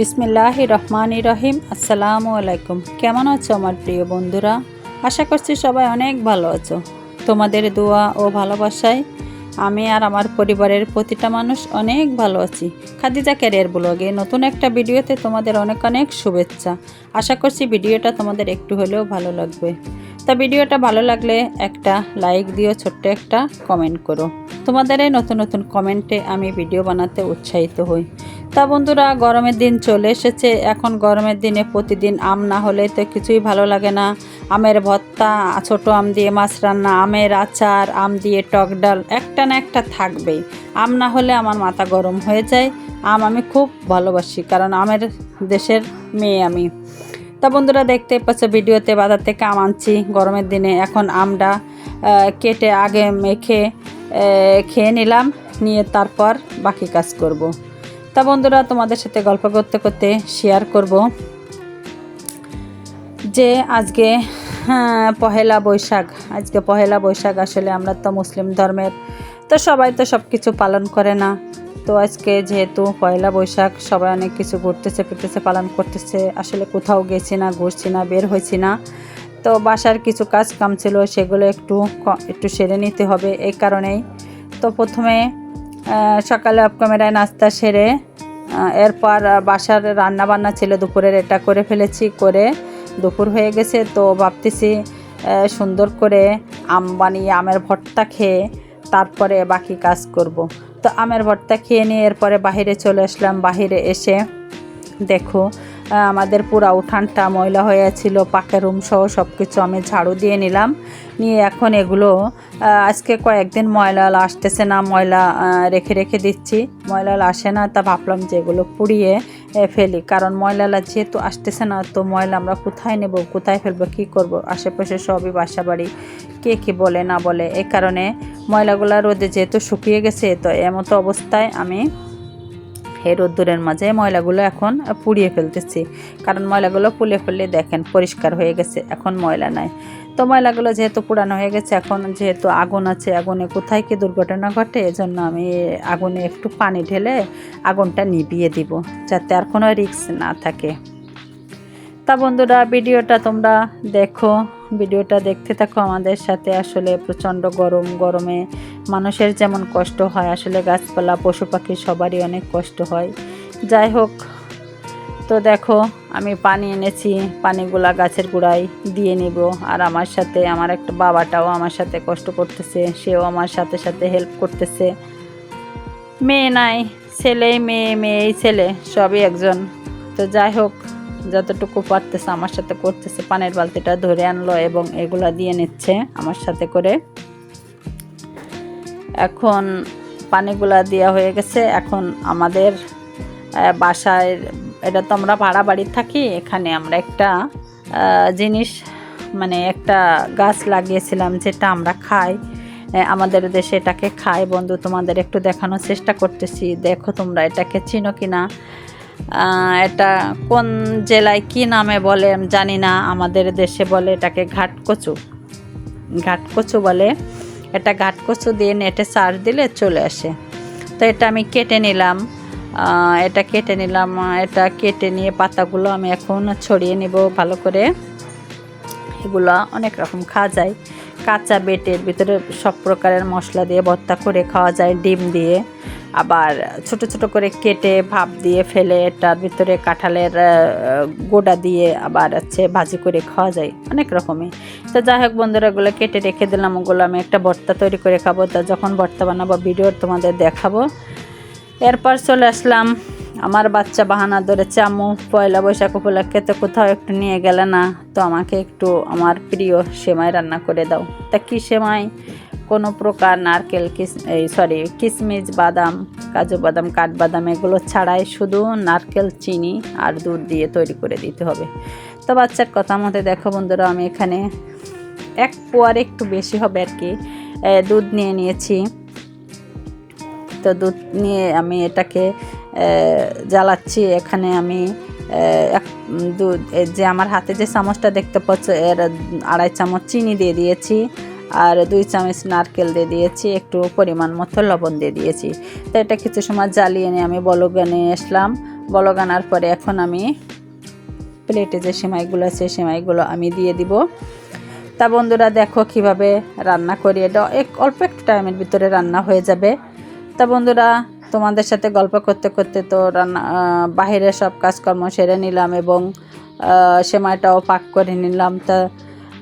বিসমিল্লাহ রহমান রহিম, আসসালামু আলাইকুম। কেমন আছো আমার প্রিয় বন্ধুরা? আশা করছি সবাই অনেক ভালো আছো। তোমাদের দোয়া ও ভালোবাসায় আমি আর আমার পরিবারের প্রতিটা মানুষ অনেক ভালো আছি। খাদিজা ক্যারিয়ার ব্লগে নতুন একটা ভিডিওতে তোমাদের অনেক অনেক শুভেচ্ছা। আশা করছি ভিডিওটা তোমাদের একটু হলেও ভালো লাগবে। তা ভিডিওটা ভালো লাগলে একটা লাইক দিও, ছোট্ট একটা কমেন্ট করো। তোমাদের এই নতুন নতুন কমেন্টে আমি ভিডিও বানাতে উৎসাহিত হই। তা বন্ধুরা, গরমের দিন চলে এসেছে। এখন গরমের দিনে প্রতিদিন আম না হলে তো কিছুই ভালো লাগে না। আমের ভর্তা, ছোটো আম দিয়ে মাছ রান্না, আমের আচার, আম দিয়ে টক ডাল, একটা না একটা থাকবেই। আম না হলে আমার মাথা গরম হয়ে যায়। আম আমি খুব ভালোবাসি, কারণ আমের দেশের মেয়ে আমি। তা বন্ধুরা, দেখতে পাচ্ছ, ভিডিওতে বাজার থেকে আম আনছি গরমের দিনে। এখন আমটা কেটে আগে মেখে খেয়ে নিলাম, নিয়ে তারপর বাকি কাজ করব। তা বন্ধুরা তোমাদের সাথে গল্প করতে করতে শেয়ার করব যে আজকে হ্যাঁ, পহেলা বৈশাখ। আজকে পহেলা বৈশাখ আসলে আমরা তো মুসলিম ধর্মের তো সবাই তো সব কিছু পালন করে না। তো আজকে যেহেতু পয়লা বৈশাখ সবাই অনেক কিছু ঘুরতেছে ফিরতেছে পালন করতেছে আসলে কোথাও গেছি না ঘুরছি না বের হয়েছি না। তো বাসার কিছু কাজ কাম ছিল সেগুলো একটু একটু সেরে নিতে হবে এই কারণেই। তো প্রথমে সকালে অফ ক্যামেরায় নাস্তা সেরে এরপর বাসার রান্না বান্না ছিল দুপুরের, এটা করে ফেলেছি, করে দুপুর হয়ে গেছে, তো ভাবতেছি সুন্দর করে আম বানিয়ে আমের ভর্তা খেয়ে তারপরে বাকি কাজ করব। তো আমের ভর্তা খেয়ে নিয়ে এরপরে বাহিরে চলে আসলাম বাহিরে এসে দেখো আমাদের পুরা উঠানটা ময়লা হয়ে ছিল পাকা রুম সহ সব কিছু আমি ঝাড়ু দিয়ে নিলাম। নিয়ে এখন এগুলো আজকে কয়েকদিন ময়লা আসতেছে না ময়লা রেখে রেখে দিচ্ছি। ময়লা আসে না, তা ভাবলাম যে এগুলো পুড়িয়ে ফেলি। কারণ ময়লালা যেহেতু আসতেছে না, তো ময়লা আমরা কোথায় নেব, কোথায় ফেলব, কি করব? আশেপাশে সবই বাসা বাড়ি কে কি বলে না বলে এই কারণে ময়লাগুলা রোদে যেহেতু শুকিয়ে গেছে, তো এমতো অবস্থায় আমি এই রোদ্দুরের মাঝে ময়লাগুলো এখন পুড়িয়ে ফেলতেছি। কারণ ময়লাগুলো পুলে ফেললে দেখেন পরিষ্কার হয়ে গেছে, এখন ময়লা নাই। তো ময়লাগুলো যেহেতু পুরানো হয়ে গেছে, এখন যেহেতু আগুন আছে, আগুনে কোথায় কি দুর্ঘটনা ঘটে, এজন্য আমি আগুনে একটু পানি ঢেলে আগুনটা নিভিয়ে দিব, যাতে আর কোনো রিস্ক না থাকে। তা বন্ধুরা, ভিডিওটা তোমরা দেখো, ভিডিওটা দেখতে থাকো আমাদের সাথে। আসলে প্রচণ্ড গরম, গরমে মানুষের যেমন কষ্ট হয়, আসলে গাছপালা, পশু পাখি সবারই অনেক কষ্ট হয়। যাই হোক, তো দেখো, আমি পানি এনেছি, পানিগুলা গাছের গোড়ায় দিয়ে নিব। আর আমার সাথে, আমার একটা বাবাটাও আমার সাথে কষ্ট করতেছে, সেও আমার সাথে সাথে হেল্প করতেছে। মেয়ে নাই, ছেলে, মেয়ে, মেয়েই ছেলে, সবই একজন। তো যাই হোক, যতটুকু পারতেছে আমার সাথে করতেছে, পানের বালতিটা ধরে আনলো এবং এগুলা দিয়ে নিচ্ছে আমার সাথে করে। এখন পানিগুলা দেওয়া হয়ে গেছে। এখন আমাদের বাসায়, এটা তো আমরা ভাড়া বাড়ি থাকি, এখানে আমরা একটা জিনিস মানে একটা গাছ লাগিয়েছিলাম যেটা আমরা খাই। আমাদের দেশে এটাকে খাই। বন্ধু, তোমাদের একটু দেখানোর চেষ্টা করতেছি। দেখো তোমরা এটাকে চিনো কি না এটা কোন জেলায় কি নামে বলে জানি না। আমাদের দেশে বলে এটাকে ঘাটকচু। ঘাটকচু বলে। এটা ঘাটকচু দিয়ে নেটে সার দিলে চলে আসে। তো এটা আমি কেটে নিলাম। এটা কেটে নিলাম। এটা কেটে নিয়ে পাতাগুলো আমি এখন ছড়িয়ে নিব ভালো করে। এগুলো অনেক রকম খাওয়া যায়। কাঁচা বেটের ভিতরে সব প্রকারের মশলা দিয়ে ভর্তা করে খাওয়া যায়, ডিম দিয়ে। আবার ছোট ছোট করে কেটে ভাপ দিয়ে ফেলে এটার ভিতরে কাঁঠালের গোড়া দিয়ে আবার হচ্ছে ভাজি করে খাওয়া যায়। অনেক রকমই। তো যাই হোক বন্ধুরা ওগুলো কেটে রেখে দিলাম। ওগুলো আমি একটা ভর্তা তৈরি করে খাব। তা যখন ভর্তা বানাবো ভিডিও তোমাদের দেখাবো। এরপর চলে আসলাম। আমার বাচ্চা বাহানা ধরেছে, আম্মু, পয়লা বৈশাখ উপলক্ষে তো কোথাও একটু নিয়ে গেলে না? তো আমাকে একটু আমার প্রিয় সেমাই রান্না করে দাও। তা কি সেমাই? কোনো প্রকার নারকেল, কিস, এই সরি কিশমিশ বাদাম, কাজু বাদাম কাঠবাদাম এগুলো ছাড়াই শুধু নারকেল, চিনি আর দুধ দিয়ে তৈরি করে দিতে হবে। তো বাচ্চার কথা মতে দেখো বন্ধুরা, আমি এখানে এক পোয়ার একটু বেশি হবে আর কি। দুধ নিয়ে নিয়েছি। তো দুধ নিয়ে আমি এটাকে জ্বালাচ্ছি। এখানে আমি এক, দুধ যে আমার হাতে যে চামচটা দেখতে পাচ্ছ, এর আড়াই চামচ চিনি দিয়ে দিয়েছি। আর দুই চামচ নারকেল দিয়ে দিয়েছি, একটু পরিমাণ মতো লবণ দিয়ে দিয়েছি। তো এটা কিছু সময় জ্বালিয়ে নিয়ে আমি বলগানে আসলাম। বলক আনার পরে এখন আমি প্লেটে যে সেমাইগুলো আছে, সেমাইগুলো আমি দিয়ে দিব। তা বন্ধুরা দেখো কীভাবে রান্না করি। এটা এক অল্প একটু টাইমের ভিতরে রান্না হয়ে যাবে। তা বন্ধুরা, তোমাদের সাথে গল্প করতে করতে তো রান্না বাহিরে সব কাজকর্ম সেরে নিলাম এবং সেমাইটাও পাক করে নিলাম। তা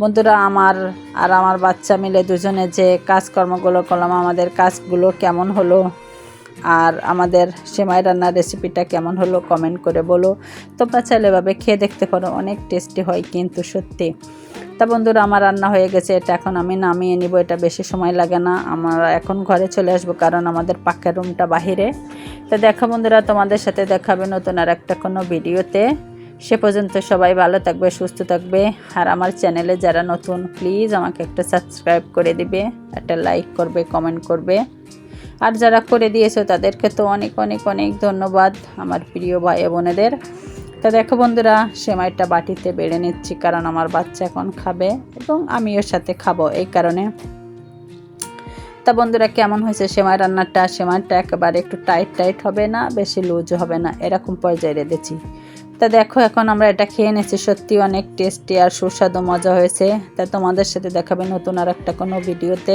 বন্ধুরা, আমার আর আমার বাচ্চা মিলে দুজনে যে কাজকর্মগুলো করলাম, আমাদের কাজগুলো কেমন হলো? আর আমাদের সেমাই রান্নার রেসিপিটা কেমন হলো কমেন্ট করে বলো। তোমরা চাইলে এভাবে খেয়ে দেখতে পারো, অনেক টেস্টি হয় কিন্তু সত্যি। তা বন্ধুরা, আমার রান্না হয়ে গেছে, এটা এখন আমি নামিয়ে নিব, এটা বেশি সময় লাগে না। আমরা এখন ঘরে চলে আসব, কারণ আমাদের পাকের রুমটা বাহিরে। তো দেখো বন্ধুরা, তোমাদের সাথে দেখাবে নতুন আর একটা কোনো ভিডিওতে সে পর্যন্ত সবাই ভালো থাকবে, সুস্থ থাকবে। আর আমার চ্যানেলে যারা নতুন প্লিজ আমাকে একটা সাবস্ক্রাইব করে দিবে, একটা লাইক করবে কমেন্ট করবে। আর যারা করে দিয়েছ, তাদেরকে তো অনেক অনেক অনেক ধন্যবাদ আমার প্রিয় ভাই বোনেদের। তা দেখো বন্ধুরা, সেমাইটা বাটিতে বেড়ে নিচ্ছি কারণ আমার বাচ্চা এখন খাবে এবং আমিও সাথে খাব এই কারণে। তা বন্ধুরা, কেমন হয়েছে সেমাই রান্নাটা? সেমাইটা একেবারে একটু টাইট টাইট হবে না, বেশি লুজ হবে না, এরকম পর্যায়ে রেঁধেছি। তা দেখো, এখন আমরা এটা খেয়ে নিয়েছি। সত্যি অনেক টেস্টি আর সুস্বাদু, মজা হয়েছে। তা তোমাদের সাথে দেখাবে নতুন আর একটা কোনো ভিডিওতে